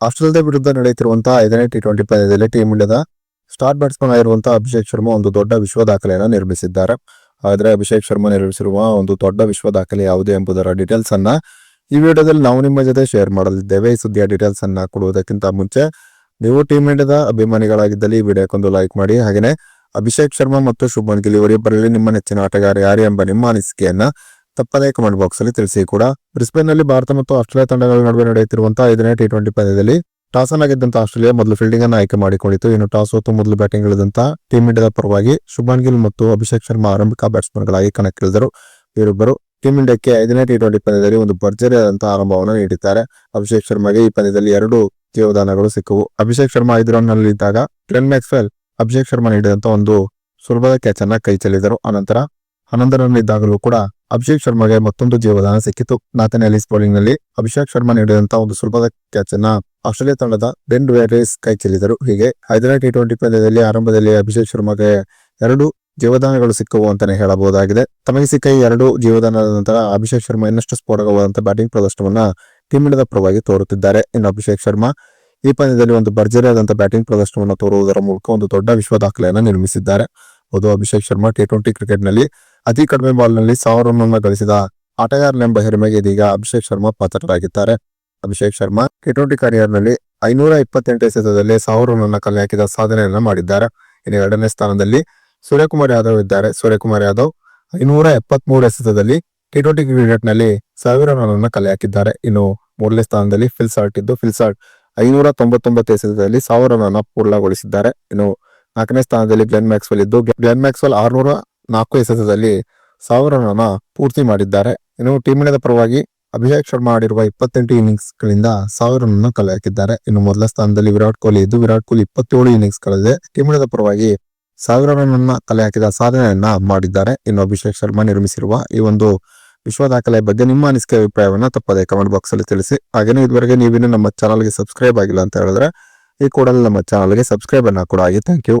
ಆಸ್ಟ್ರೇಲಿಯಾದ ವಿರುದ್ಧ ನಡೆಯುತ್ತಿರುವಂತಹ ಐದನೇ ಟಿ ಟ್ವೆಂಟಿ ಪಂದ್ಯದಲ್ಲಿ ಟೀಮ್ ಇಂಡಿಯಾದ ಸ್ಟಾರ್ ಬ್ಯಾಟ್ಸ್ಮನ್ ಆಗಿರುವಂತಹ ಅಭಿಷೇಕ್ ಶರ್ಮಾ ಒಂದು ದೊಡ್ಡ ವಿಶ್ವ ದಾಖಲೆಯನ್ನು ನಿರ್ಮಿಸಿದ್ದಾರೆ. ಆದರೆ ಅಭಿಷೇಕ್ ಶರ್ಮಾ ನಿರ್ಮಿಸಿರುವ ಒಂದು ದೊಡ್ಡ ವಿಶ್ವ ದಾಖಲೆ ಯಾವುದು ಎಂಬುದರ ಡೀಟೇಲ್ಸ್ ಅನ್ನ ಈ ವಿಡಿಯೋದಲ್ಲಿ ನಾವು ನಿಮ್ಮ ಜೊತೆ ಶೇರ್ ಮಾಡಲಿದ್ದೇವೆ. ಈ ಸುದ್ದಿಯ ಡೀಟೇಲ್ಸ್ ಅನ್ನ ಕೊಡುವುದಕ್ಕಿಂತ ಮುಂಚೆ ನೀವು ಟೀಮ್ ಇಂಡಿಯಾದ ಅಭಿಮಾನಿಗಳಾಗಿದ್ದಲ್ಲಿ ಈ ವಿಡಿಯೋಕ್ಕೊಂದು ಲೈಕ್ ಮಾಡಿ. ಹಾಗೆಯೇ ಅಭಿಷೇಕ್ ಶರ್ಮಾ ಮತ್ತು ಶುಭಮನ್ ಗಿಲ್ ಇವರಿಬ್ಬರಲ್ಲಿ ನಿಮ್ಮ ನೆಚ್ಚಿನ ಆಟಗಾರ ಯಾರು ಎಂಬ ನಿಮ್ಮ ಅನಿಸಿಕೆಯನ್ನ ತಪ್ಪದೇ ಕಮೆಂಟ್ ಬಾಕ್ಸ್ ಅಲ್ಲಿ ತಿಳಿಸಿ ಕೂಡ. ಬ್ರಿಸ್ಬೇನ್ನಲ್ಲಿ ಭಾರತ ಮತ್ತು ಆಸ್ಟ್ರೇಲಿಯಾ ತಂಡಗಳ ನಡುವೆ ನಡೆಯುತ್ತಿರುವಂತಹ ಐದನೇ ಟಿ ಟ್ವೆಂಟಿ ಪಂದ್ಯದಲ್ಲಿ ಟಾಸ್ ಅನ್ ಆಸ್ಟ್ರೇಲಿಯಾ ಮೊದಲು ಫೀಲ್ಡಿಂಗ್ ಅನ್ನು ಆಯ್ಕೆ ಮಾಡಿಕೊಂಡಿತ್ತು. ಇನ್ನು ಟಾಸ್ ಹೊತ್ತು ಮೊದಲು ಬ್ಯಾಟಿಂಗ್ ಇಳಿದಂತ ಟೀಮ್ ಇಂಡಿಯಾದ ಪರವಾಗಿ ಶುಭಾನ್ ಗಿಲ್ ಮತ್ತು ಅಭಿಷೇಕ್ ಶರ್ಮಾ ಆರಂಭಿಕ ಬ್ಯಾಟ್ಸ್ಮನ್ ಗಳಾಗಿ ಕಣಕ್ಕಿಳಿದರು. ಇವರಿಬ್ಬರು ಟೀಮ್ ಇಂಡಿಯಾಕ್ಕೆ ಐದನೇ ಟಿ ಟ್ವೆಂಟಿ ಪಂದ್ಯದಲ್ಲಿ ಒಂದು ಭರ್ಜರಿಯಾದಂತಹ ಆರಂಭವನ್ನು ನೀಡಿದ್ದಾರೆ. ಅಭಿಷೇಕ್ ಶರ್ಮಾಗೆ ಈ ಪಂದ್ಯದಲ್ಲಿ ಎರಡು ಜೀವದಾನಗಳು ಸಿಕ್ಕವು. ಅಭಿಷೇಕ್ ಶರ್ಮಾ ಐದು ರನ್ ನಲ್ಲಿದ್ದಾಗ ಟ್ರೆನ್ ಮ್ಯಾಕ್ಸ್ವೆಲ್ ಅಭಿಷೇಕ್ ಶರ್ಮಾ ನೀಡಿದಂತ ಒಂದು ಸುಲಭದ ಕ್ಯಾಚ್ ಅನ್ನ ಕೈ ಚೆಲ್ಲಿದರು. ಅನಂತರ ಹನ್ನೊಂದು ರನ್ ಇದ್ದಾಗಲೂ ಕೂಡ ಅಭಿಷೇಕ್ ಶರ್ಮಾಗೆ ಮತ್ತೊಂದು ಜೀವದಾನ ಸಿಕ್ಕಿತು. ನಾಥನ್ ಎಲಿಸ್ ಬೌಲಿಂಗ್ನಲ್ಲಿ ಅಭಿಷೇಕ್ ಶರ್ಮಾ ನೀಡಿದಂತಹ ಒಂದು ಸುಲಭದ ಕ್ಯಾಚ್ ಅನ್ನ ಆಸ್ಟ್ರೇಲಿಯಾ ತಂಡದ ಬೆನ್ ವೇರೇಸ್ ಕೈ ಚೆಲ್ಲಿದರು. ಹೀಗೆ ಹೈದರಾಬಾದ್ ಟಿ ಟ್ವೆಂಟಿ ಪಂದ್ಯದಲ್ಲಿ ಆರಂಭದಲ್ಲಿ ಅಭಿಷೇಕ್ ಶರ್ಮಾಗೆ ಎರಡು ಜೀವದಾನಗಳು ಸಿಕ್ಕವು ಅಂತಾನೆ ಹೇಳಬಹುದಾಗಿದೆ. ತಮಗೆ ಸಿಕ್ಕ ಎರಡು ಜೀವದಾನದ ನಂತರ ಅಭಿಷೇಕ್ ಶರ್ಮಾ ಇನ್ನಷ್ಟು ಸ್ಫೋಟಕವಾದಂತಹ ಬ್ಯಾಟಿಂಗ್ ಪ್ರದರ್ಶನವನ್ನ ಟೀಮ್ ಇಂಡಿಯಾದ ಪರವಾಗಿ ತೋರುತ್ತಿದ್ದಾರೆ. ಇನ್ನು ಅಭಿಷೇಕ್ ಶರ್ಮಾ ಈ ಪಂದ್ಯದಲ್ಲಿ ಒಂದು ಭರ್ಜರಿಯಾದಂತಹ ಬ್ಯಾಟಿಂಗ್ ಪ್ರದರ್ಶನವನ್ನು ತೋರುವುದರ ಮೂಲಕ ಒಂದು ದೊಡ್ಡ ವಿಶ್ವ ದಾಖಲೆಯನ್ನು ನಿರ್ಮಿಸಿದ್ದಾರೆ. ಹೌದು ಅಭಿಷೇಕ್ ಶರ್ಮಾ ಟಿ ಟ್ವೆಂಟಿ ಕ್ರಿಕೆಟ್ನಲ್ಲಿ ಅತಿ ಕಡಿಮೆ ಬಾಲ್ನಲ್ಲಿ ಸಾವಿರ ರನ್ ಗಳಿಸಿದ ಆಟಗಾರನೆಂಬ ಹೆರಿಮೆಗೆ ಇದೀಗ ಅಭಿಷೇಕ್ ಶರ್ಮಾ ಪಾತ್ರರಾಗಿದ್ದಾರೆ. ಅಭಿಷೇಕ್ ಶರ್ಮಾ ಟಿ ಟ್ವೆಂಟಿ ಕರಿಯರ್ನಲ್ಲಿ ಐನೂರ ಇಪ್ಪತ್ತೆಂಟು ಎಸೆತದಲ್ಲಿ ಸಾವಿರ ರನ್ ಕಲೆ ಹಾಕಿದ ಸಾಧನೆಯನ್ನು ಮಾಡಿದ್ದಾರೆ. ಇನ್ನು ಎರಡನೇ ಸ್ಥಾನದಲ್ಲಿ ಸೂರ್ಯಕುಮಾರ್ ಯಾದವ್ ಇದ್ದಾರೆ. ಸೂರ್ಯಕುಮಾರ್ ಯಾದವ್ ಐನೂರ ಎಪ್ಪತ್ಮೂರು ಎಸೆತದಲ್ಲಿ ಟಿ ಟ್ವೆಂಟಿ ಕ್ರಿಕೆಟ್ನಲ್ಲಿ ಸಾವಿರ ರನ್ ಕಲೆ ಹಾಕಿದ್ದಾರೆ. ಇನ್ನು ಮೂರನೇ ಸ್ಥಾನದಲ್ಲಿ ಫಿಲ್ಸಾರ್ಟ್ ಇದ್ದು ಫಿಲ್ಸಾರ್ಟ್ ಐನೂರ ತೊಂಬತ್ತೊಂಬತ್ತು ಎಸೆತದಲ್ಲಿ ಸಾವಿರ ರನ್ ಪೂರ್ಣಗೊಳಿಸಿದ್ದಾರೆ. ಇನ್ನು ನಾಲ್ಕನೇ ಸ್ಥಾನದಲ್ಲಿ ಗ್ಲೆನ್ ಮ್ಯಾಕ್ಸ್ವೆಲ್ ಇದ್ದು ಗ್ಲೆನ್ ಮ್ಯಾಕ್ಸ್ವೆಲ್ ಆರ್ನೂರ ನಾಲ್ಕು ಎಸೆತದಲ್ಲಿ ಸಾವಿರ ರನ್ ಪೂರ್ತಿ ಮಾಡಿದ್ದಾರೆ. ಇನ್ನು ಟೀಮ್ ಇಂಡಿಯಾದ ಪರವಾಗಿ ಅಭಿಷೇಕ್ ಶರ್ಮಾ ಆಡಿರುವ ಇಪ್ಪತ್ತೆಂಟು ಇನ್ನಿಂಗ್ಸ್ ಗಳಿಂದ ಸಾವಿರ ರನ್ ಅನ್ನು ಕಲೆ ಹಾಕಿದ್ದಾರೆ ಇನ್ನು ಮೊದಲ ಸ್ಥಾನದಲ್ಲಿ ವಿರಾಟ್ ಕೊಹ್ಲಿ ಇದ್ದು, ವಿರಾಟ್ ಕೊಹ್ಲಿ ಇಪ್ಪತ್ತೇಳು ಇನ್ನಿಂಗ್ಸ್ ಗಳಿದೆ ಟೀಮ್ ಇಂಡಿಯಾದ ಪರವಾಗಿ ಸಾವಿರ ರನ್ ಅನ್ನ ಕಲೆ ಹಾಕಿದ ಸಾಧನೆಯನ್ನ ಮಾಡಿದ್ದಾರೆ. ಇನ್ನು ಅಭಿಷೇಕ್ ಶರ್ಮಾ ನಿರ್ಮಿಸಿರುವ ಈ ಒಂದು ವಿಶ್ವ ದಾಖಲೆ ಬಗ್ಗೆ ನಿಮ್ಮ ಅನಿಸಿಕೆ, ಅಭಿಪ್ರಾಯವನ್ನ ತಪ್ಪದೆ ಕಮೆಂಟ್ ಬಾಕ್ಸ್ ಅಲ್ಲಿ ತಿಳಿಸಿ. ಹಾಗೇನೇ ಇದುವರೆಗೆ ನೀವಿನ್ನು ನಮ್ಮ ಚಾನಲ್ಗೆ ಸಬ್ಸ್ಕ್ರೈಬ್ ಆಗಿಲ್ಲ ಅಂತ ಹೇಳಿದ್ರೆ, ಈ ಕೂಡಲೇ ನಮ್ಮ ಚಾನಲ್ಗೆ ಸಬ್ಸ್ಕ್ರೈಬ್ ಅನ್ನ ಕೂಡ ಆಗಿ. Thank you.